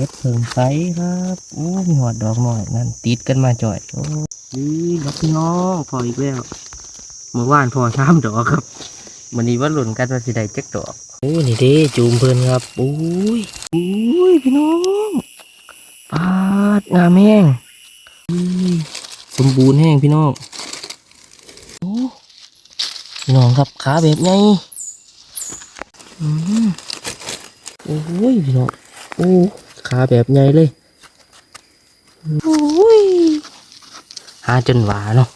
เฮ็ดเพิงไซครับโอ้มีหอดดอกหน่อยนั่นติดกันมาจ่อยโอ้นี่ดอกพี่น้องพออีกแล้วเมื่อวานพอสามดอกครับวันนี้ว่าหล่นกันว่าสิได้จักดอกโอ้นี่เด้จูมเพิ่นครับโอ้ยโอ้ยพี่น้องปาดงามแห้งอุ้ยสมบูรณ์แห้งพี่น้องโอ้พี่น้องครับขาแบบไงอืมโอ้ยพี่น้องโอ้ ขาแบบใหญ่เลยโอ้ยหาจนหวาเนาะ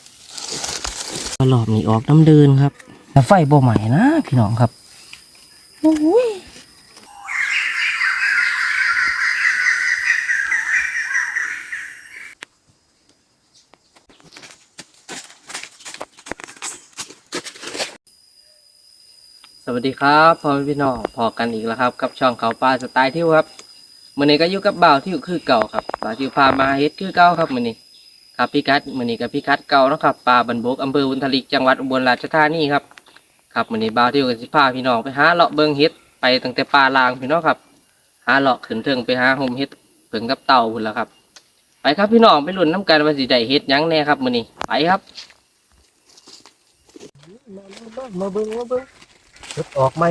มารอบนี้ออกน้ำเดินครับแต่ไฟบ่ใหม่นะพี่น้องครับโอ้ยสวัสดีครับพ่อแม่พี่น้องพอกันอีกแล้วครับ กับช่องเขาปลาสไตล์ที่ครับ มื่อนี้ก็อยู่กับบ่าวที่คือเก่าครับบ่าวที่พามาเฮ็ดคือเก่าครับมื่อนี้ครับพี่กัดมื่อนี้กับพี่กัดเก่าเนาะครับปลาบันบกอำเภอวุนทลิกจังหวัดอุบลราชธานีครับครับมื่อนี้บ่าวที่กับสิพาพี่น้องไปหาเลาะเบิงเฮ็ดไปตั้งแต่ปลาลางพี่น้องครับ หาเลาะขึ้นเทิงไปหาโฮมเฮ็ดเพิ่งกับเต่าพุ่นแล้วครับ ไปครับพี่น้องไปลุ้นน้ำกันว่าสิได้เฮ็ดยังแน่ครับมื่อนี้ไปครับมาเบิ่งมาเบิ่งรถออกไม่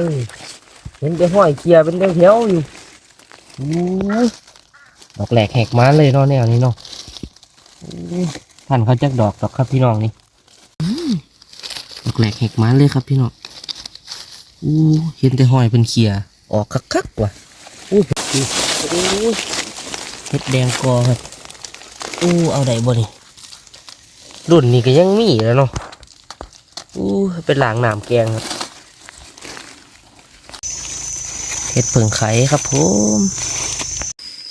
เห็นแต่ห้อยเกียเป็นแถวๆอยู่อู้ย ดอกแหลกแหกม้านเลยเนาะแนวนี้เนาะอู้ยท่านเขาจักดอกดอกครับพี่น้องนี่ดอกแหลกแหกม้านเลยครับพี่น้องอู้เห็นแต่หอยเป็นเขียออกคักๆว่ะอู้เห็ดแดงกอครับอู้เอาได้บ่นี่รุ่นนี้ก็ยังมีแล้วเนาะอู้เป็นหลางหนามแกงครับ เห็ดเผิงไข่ครับผม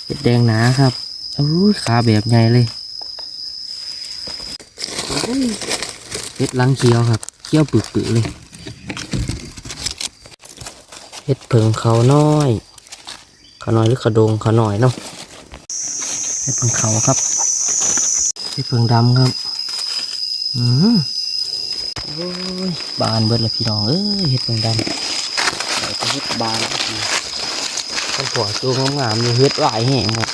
เห็ดแดงหนาครับอู้ขาแบบใหญ่เลยเห็ดลังเขียวครับเขียวปึกๆเลยเห็ดเผิงเขาน้อยเขาน้อยหรือเขาดงเขาหน้อยเนาะเห็ดเผิงเขาครับเห็ดเผิงดำครับอืมโอ้ยบานเบิดเลยพี่น้องเอ้ยเห็ดเผิงดำ เฮ็ดบานดีมันปล่อยตัวงามๆอยู่เฮ็ดหลายแห่งหมด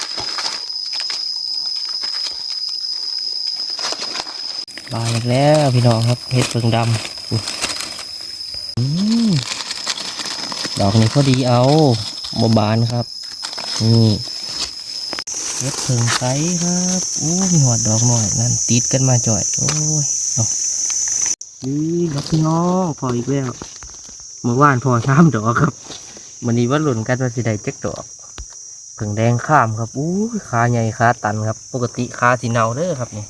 บานอีกแล้วพี่น้องครับเฮ็ดเพิงดำดอกนี้พอดีเอาบ่บานครับนี่เฮ็ดเพิงไซครับอู้มีหัวดอกหน่อยนั่นติดกันมาจ่อยโอ้ยเนาะนี่ดอกพี่น้องพออีกแล้ว เมื่อวานพอสามดอกครับวันนี้ว่าหล่นกันว่าสิได้เจักดอกเพิ่งแดงข้ามครับอู้ขาใหญ่ขาตันครับ ปกติขาสีเนาเด้อครับนี่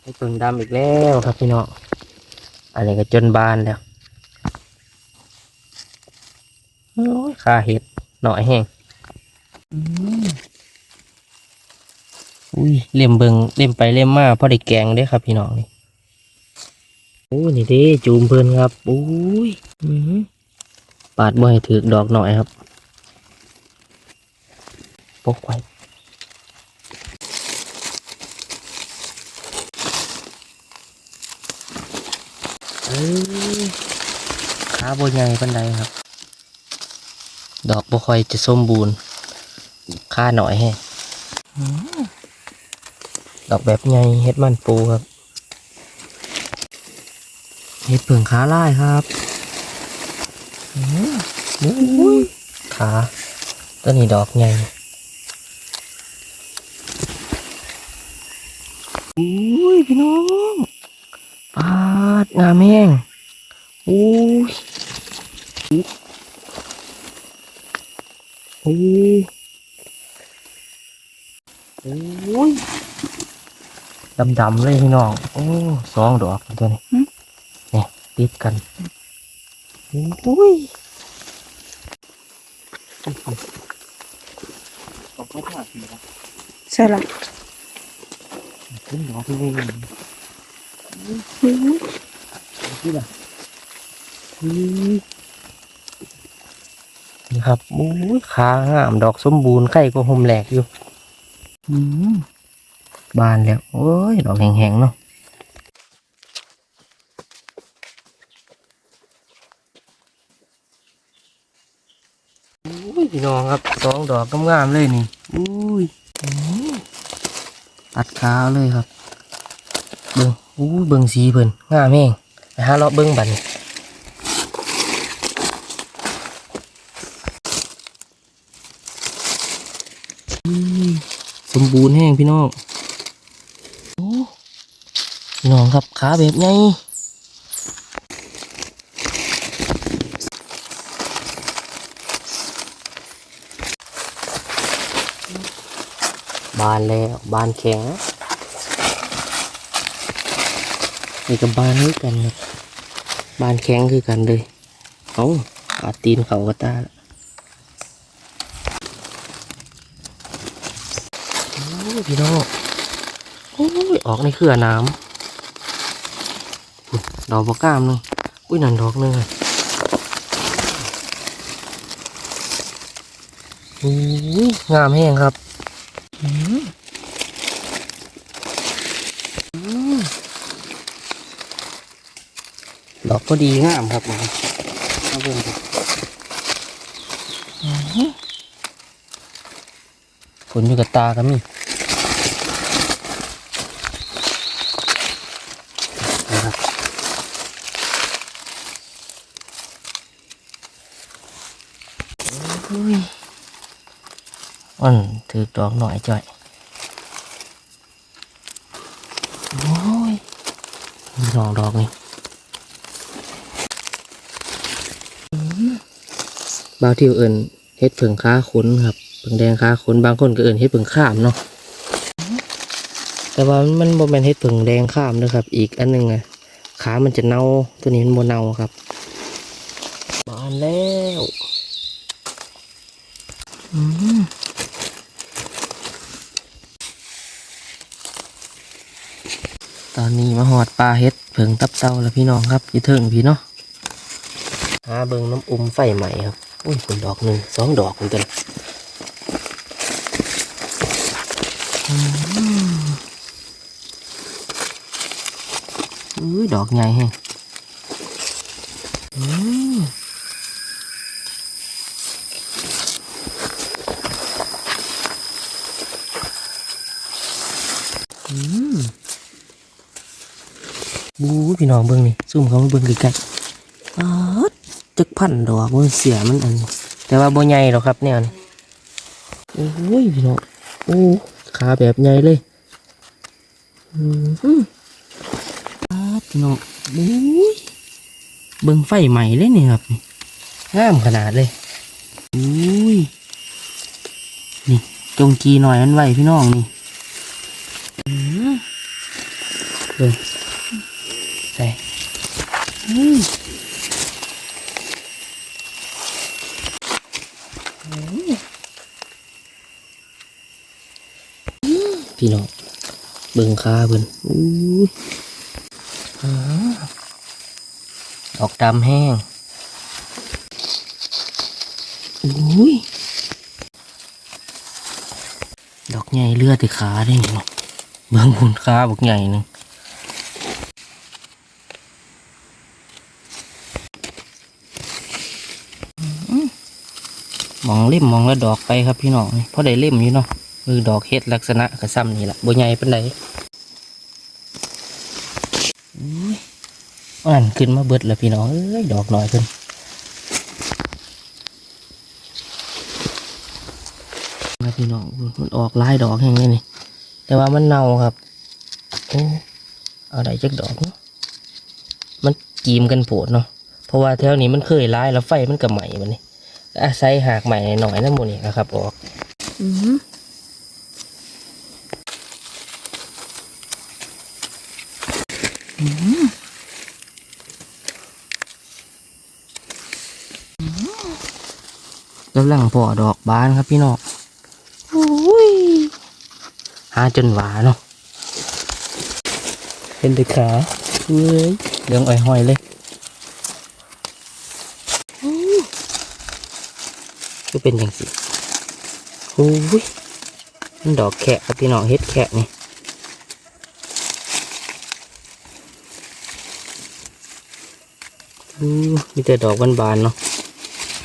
ให้เพิ่งดำอีกแล้วครับพี่น้องอันนี้ก็จนบานแล้วโอ้ยขาเห็ดหน่อยแห้งอุ้ยเล่มเบิงเล่มไปเล่มมาพอได้แกงเด้ครับพี่น้องนี่ อ้นี่เด้จูมเพิ่นครับอุ้ยอืมปาดบ่ให้ถือดอกหน่อยครับปกไว้เอ้ยขาบ่ใหญ่ปานใดครับ ดอกบ่ค่อยจะสมบูรณ์ค่าหน่อยแฮะอืมดอกแบบใหญ่เฮ็ดมันปูครับ เฮ็ดเผิงขาลายครับอืมอุ้ยขาต้นนี้ดอกใหญ่อุ้ยพี่น้องปาดงามแห้งอุ้ยอุ้ยอุ้ยดำๆเลยพี่น้อง โอ้สองดอกตัวนี้เนี่ย ติดกันอุ้ยต้องเข้าผ่าทีนะใช่ละขึ้นหนอพี่นี่นี่ล่ะนี่ครับโอ้ยขางามดอกสมบูรณ์ไข่ก็หมแหลกอยู่อืมบานแล้วโอ้ย ดอกแห้งๆเนาะโอ้ย พี่น้องครับสองดอกงามๆเลยนี่อุ้ยตัดขาวเลยครับ เบิ่งอู้เบิ่งสีเพิ่นงามแม่งไปหาเลาะเบิ่งบันสมบูรณ์แห้งพี่น้องโอ้พี่น้องครับขาแบบไง บานแล้วบานแข็งนี่กับบานคือกันครับบานแข็งคือกันเลยเอาอาตีนเขาก็ตาละโอ้ยพี่น้องโอ้ยออกในเครือน้ำอุ๊ยดอกบกล้ามหนึงอุ้ยนั่นดอกหนึงอะอุ้ยงามแห้งครับอืมอืม ดอกก็ดีงามครับผมเอาเบิ่งดูอื้อหือผลอยู่กับตาก็มีนะครับโอ้ยอ่อน ถือดอกหน่อยจ่อยโอ้ยมีดอกดอกนี่บางที่เอิ่นเฮ็ดเผิงค้าขนครับเผิงแดงค้าขนบางคนก็เอิ่นเฮ็ดเผิงข้ามเนาะแต่ว่ามันบ่แม่นเฮ็ดเผิงแดงข้ามนะครับ อีกอันหนึงอะขามันจะเน่าตัวนี้มันบ่เน่าครับบานแล้ว อืม ตอนนี้มาหอดปลาเฮ็ดเผิงตับเต้าแล้วพี่น้องครับยู่เทิงพี่เนาะหาเบิงน้ำอุ้มไฟใหม่ครับอุ้ยคุณดอกหนึ่งสองดอกคุณตัวละอืมอุ้ยดอกใหญ่แฮงอืม บู๊พี่น้องเบิ่งนี่ซูมเขาเบิ่งใกล้ๆอ๊าดจักพันดอกมันเสียมันอัน แต่ว่าโบใหญ่หรอกครับแนวนี้โอ้ยพี่น้องโอ้ขาแบบใหญ่เลยอืมอ๊าดพี่น้องโอ้ยเบิ่งไฟใหม่เลยนี่ครับงามขนาดเลยโอ้ยนี่จงกีหน่อยมันไว้พี่น้องนี่อืมเบิ่งใส่อืม พี่น้องเบิ่งขาเพิ่นอู้ยอ่าดอกดำแห้งอุ้ยดอกใหญ่เลือดที่ขาได้เนาะเบิ่งคุณขาบอกใหญ่นึงมองเล่มมองแล้วดอกไปครับพี่น้องนี่เพราะได้เล่มอยู่เนาะ มือดอกเฮ็ดลักษณะกระซ้ำนี่แหละบ่ใหญ่ปานใดอุ้ยอ่านขึ้นมาเบิดแล้วพี่น้องเอ้ยดอกน้อยเพิ่นนะพี่น้องมันออกลายดอกแห่งนี้นี่แต่ว่ามันเน่าครับโอ้เอาได้จักดอก มันกีมกันโผดเนาะเพราะว่าแถวนี้มันเคยลายแล้วไฟมันก็ไหม้มันนี่อาศัยหากใหม่หน่อยนั่นหมดนี่นะครับออก อื กำลังพอดอกบานครับพี่น้องโอ้ยหาจนหวาเนาะเป็นแต่ขาเฮ้ยเหลืองอ่อยห้อยเลยก็เป็นอย่างสิโอ้ยมันดอกแขะครับพี่น้องเฮ็ดแขะนี่ มีแต่ดอกบานๆเนาะ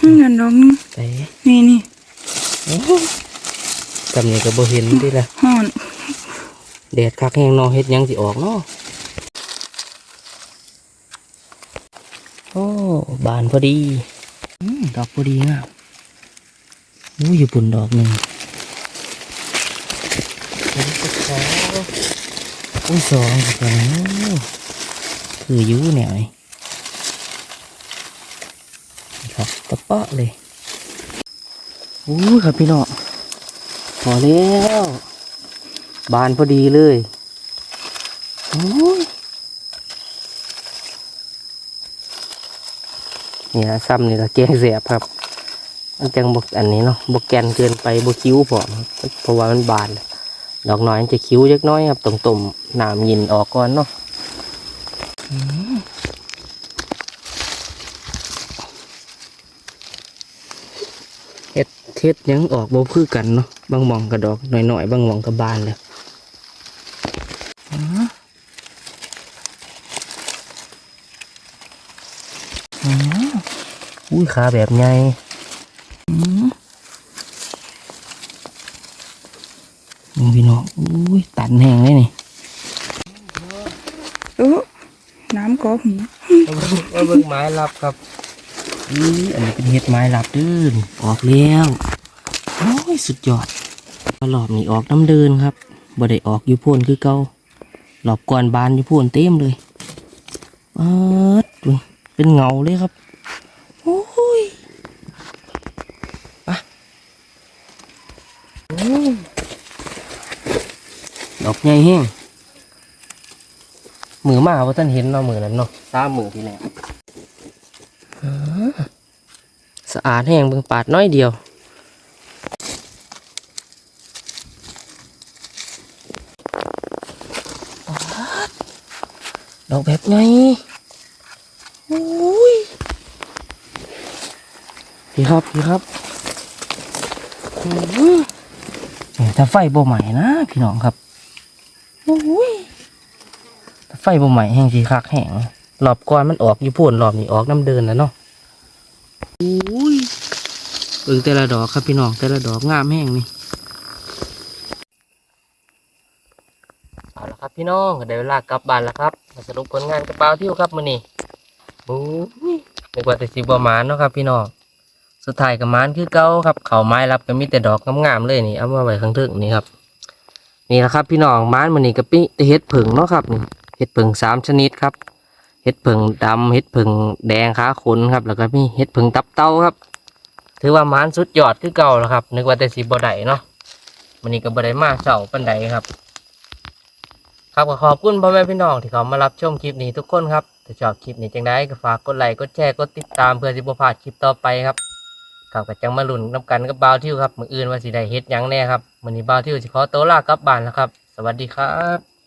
นี่นั่นน้องแต่นี่นี่โอ้จำนี่ก็บ่เห็นดิละฮ้อนแดดคักแห้งเนอเฮ็ดหยังสิออกเนาะโอ้บานพอดีอืมดอกพอดีงามอู้อยู่ปุ่นดอกหนึ่งอุ้ยสองสองคืออยูแนวนี่ครับตะ เปาะเลยอู้ครับพี่น้องพอแล้วบานพอดีเลยโอ้ยเนี่ยซ้ำนี่ละแกงแสบครับมันจังบกอันนี้เนาะบกแกนเกินไปบกคิ้วพอเพราะว่ามันบานดอกน้อยมันจะคิ้วเล็กน้อยครับตรงตุ่มหนามยินออกก่อนเนาะอืม เฮ็ดเฮ็ดหยังออกบ่คือกันเนาะบางหมองกระดอกหน่อยๆบางหมองกระบานเลยอุ้ยขาแบบไงอืมมึงพี่น้องอุ้ยตันแห้งเลยนี่โอ้น้ำก็หูมาเบิ่งไม้รับครับอุ้ยอันนี้เป็นเห็ดไม้รับเดินออกแล้ว โอ้ยสุดยอดมารอบนี้ออกน้ำเดินครับบ่ได้ออกอยู่โพ่นคือเก่ารอบก่อนบานอยู่โพ่นเต็มเลยเอิดดูเป็นเงาเลยครับโอ้ยไปโอ้ยดอกใหญ่แห้งมือมาว่าท่านเห็นเนาะมือนั้นเนาะตามมือที่แล้วอ่าสะอาดแห้งเบิ่งปาดน้อยเดียวปาด ดอกแบบไงโอ้ยพี่ครับพี่ครับอื้อหือเนี่ยถ้าไฟบ่ใหม่นะพี่น้องครับโอ้ยถ้าไฟบ่ใหม่แห้งสีคักแห้งรอบก่อนมันออกอยู่พ่นรอบนี้ออกน้ำเดินแล้วเนาะโอ้ยเบิ่งแต่ละดอกครับพี่น้องแต่ละดอกงามแห้งนี่เอาละ ครับพี่น้องได้เวลากลับบ้านแล้วครับมาสรุปผลงานกระเป๋าเที่ยวครับมื้อนี้โอ้ยนึกว่าแต่สิบ่หมานเนาะครับ พี่น้องสุดท้ายกับมานคือเก้าครับ เขาไม้รับก็มีแต่ดอกงามๆเลยนี่เอามาไว้ข้างถึงนี่ครับ นี่แหละครับ พี่น้องมานมันนี่กับปีเห็ดผึ่งเนาะครับนี่เห็ดผึ่งสามชนิดครับเห็ดผึ่งดำเห็ดผึ่งแดงขาขนครับ แล้วก็มีเห็ดผึ่งตับเต้าครับ ถือว่ามานสุดยอดคือเก่าแล้วครับ นึกว่าแต่สีบไดเนาะมันนี่ก็บไดมาเสาปันไดครับ ครับก็ขอบคุณพ่อแม่พี่น้องที่เขามารับชมคลิปนี้ทุกคนครับถ้าชอบคลิปนี้จังได้ก็ฝากกดไลค์กดแชร์กดติดตามเพื่อสิบพลาดคลิปต่อไปครับครับก็จังมาลุ้นน้ำกันกับบ่าวทิวครับมืออื่นว่าสิได้เฮ็ดหยังแน่ครับมือนี้บ่าวทิวสิขอตัวลากลับบ้านแล้วครับ สวัสดีครับ